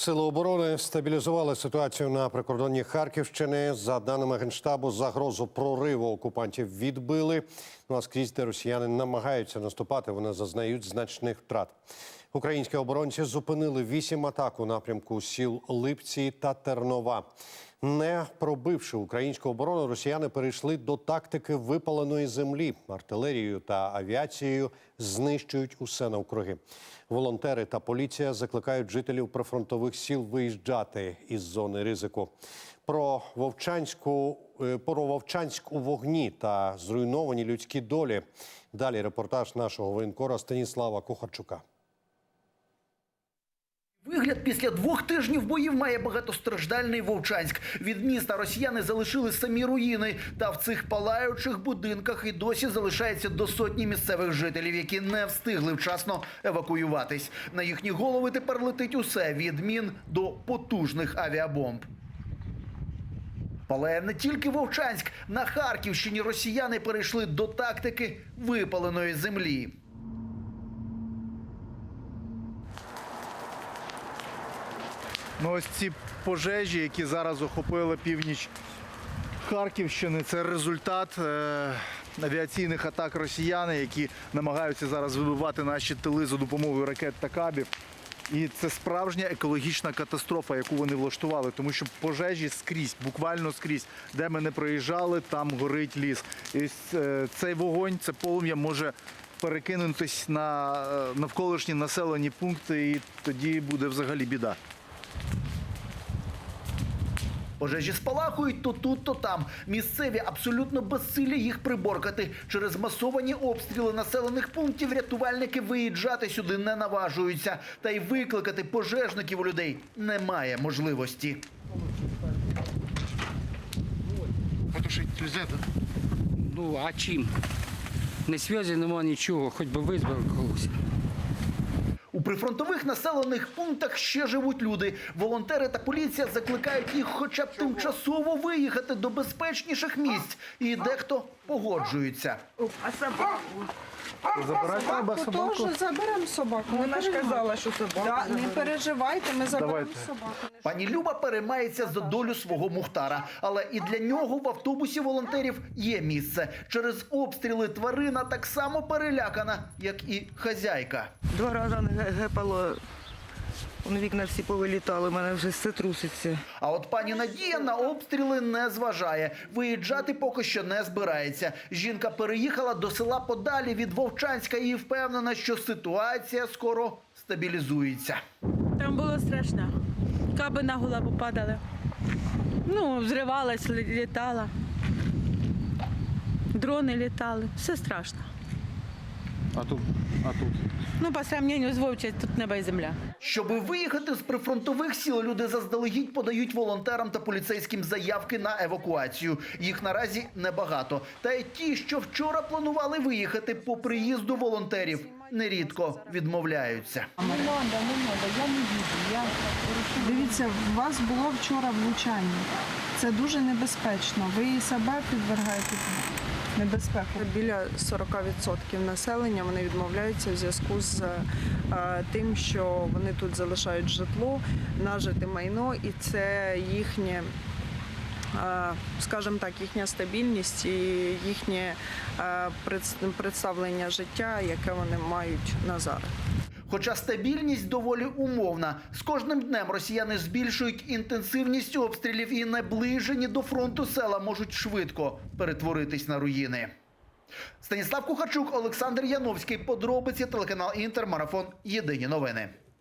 Сили оборони стабілізували ситуацію на прикордонні Харківщини. За даними генштабу, загрозу прориву окупантів відбили. Ну а скрізь, де росіяни намагаються наступати, вони зазнають значних втрат. Українські оборонці зупинили вісім атак у напрямку сіл Липці та Тернова. Не пробивши українську оборону, росіяни перейшли до тактики випаленої землі. Артилерією та авіацією знищують усе навкруги. Волонтери та поліція закликають жителів прифронтових сіл виїжджати із зони ризику. Про Вовчанську е, про Вовчанськ у вогні та зруйновані людські долі. Далі репортаж нашого воєнкора Станіслава Кухарчука. Вигляд після двох тижнів боїв має багатостраждальний Вовчанськ. Від міста росіяни залишили самі руїни. Та в цих палаючих будинках і досі залишається до сотні місцевих жителів, які не встигли вчасно евакуюватись. На їхні голови тепер летить усе від мін до потужних авіабомб. Палає не тільки Вовчанськ. На Харківщині росіяни перейшли до тактики випаленої землі. Ну, ось ці пожежі, які зараз охопили північ Харківщини, це результат е, авіаційних атак росіян, які намагаються зараз вибивати наші тили за допомогою ракет та кабів. І це справжня екологічна катастрофа, яку вони влаштували, тому що пожежі скрізь, буквально скрізь, де ми не проїжджали, там горить ліс. І е, цей вогонь, це полум'я може перекинутись на е, навколишні населені пункти, і тоді буде взагалі біда. Пожежі спалахують то тут, то там. Місцеві абсолютно безсилі їх приборкати. Через масовані обстріли населених пунктів рятувальники виїжджати сюди не наважуються. Та й викликати пожежників у людей немає можливості. Потушити нельзя, так? Ну, а чим? Не зв'язі нема нічого, хоч би визвав когось. У прифронтових населених пунктах ще живуть люди. Волонтери та поліція закликають їх хоча б тимчасово виїхати до безпечніших місць. І дехто погоджуються. А собаку? Забирайте тебе собаку. Теж заберемо собаку. Вона ж казала, що собаку. Да, не переживайте, ми заберемо Давайте. собаку. Пані Люба переймається за долю свого мухтара, але і для нього в автобусі волонтерів є місце. Через обстріли тварина так само перелякана, як і хазяйка. Два рази не гепало. Вон вікна всі повилітали, у мене вже все труситься. А от пані Надія на обстріли не зважає. Виїжджати поки що не збирається. Жінка переїхала до села подалі від Вовчанська і впевнена, що ситуація скоро стабілізується. Там було страшно. Каби на голову падали. Ну, взривалась, літала. Дрони літали. Все страшно. А тут, а тут. Ну, по сравнению з Вовчею, тут небо і земля. Щоби виїхати з прифронтових сіл, люди заздалегідь подають волонтерам та поліцейським заявки на евакуацію. Їх наразі небагато. Та й ті, що вчора планували виїхати по приїзду волонтерів, нерідко відмовляються. Дивіться, у вас було вчора влучання. Це дуже небезпечно. Ви і себе підвергаєте небезпеку. Біля 40% населення вони відмовляються в зв'язку з е, тим, що вони тут залишають житло, нажите майно, і це їхнє, е, скажімо так, їхня стабільність і їхнє е, представлення життя, яке вони мають на зараз. Хоча стабільність доволі умовна. З кожним днем росіяни збільшують інтенсивність обстрілів і наближені до фронту села можуть швидко перетворитись на руїни. Станіслав Кухарчук, Олександр Яновський. Подробиці телеканал Інтер. Марафон. Єдині новини.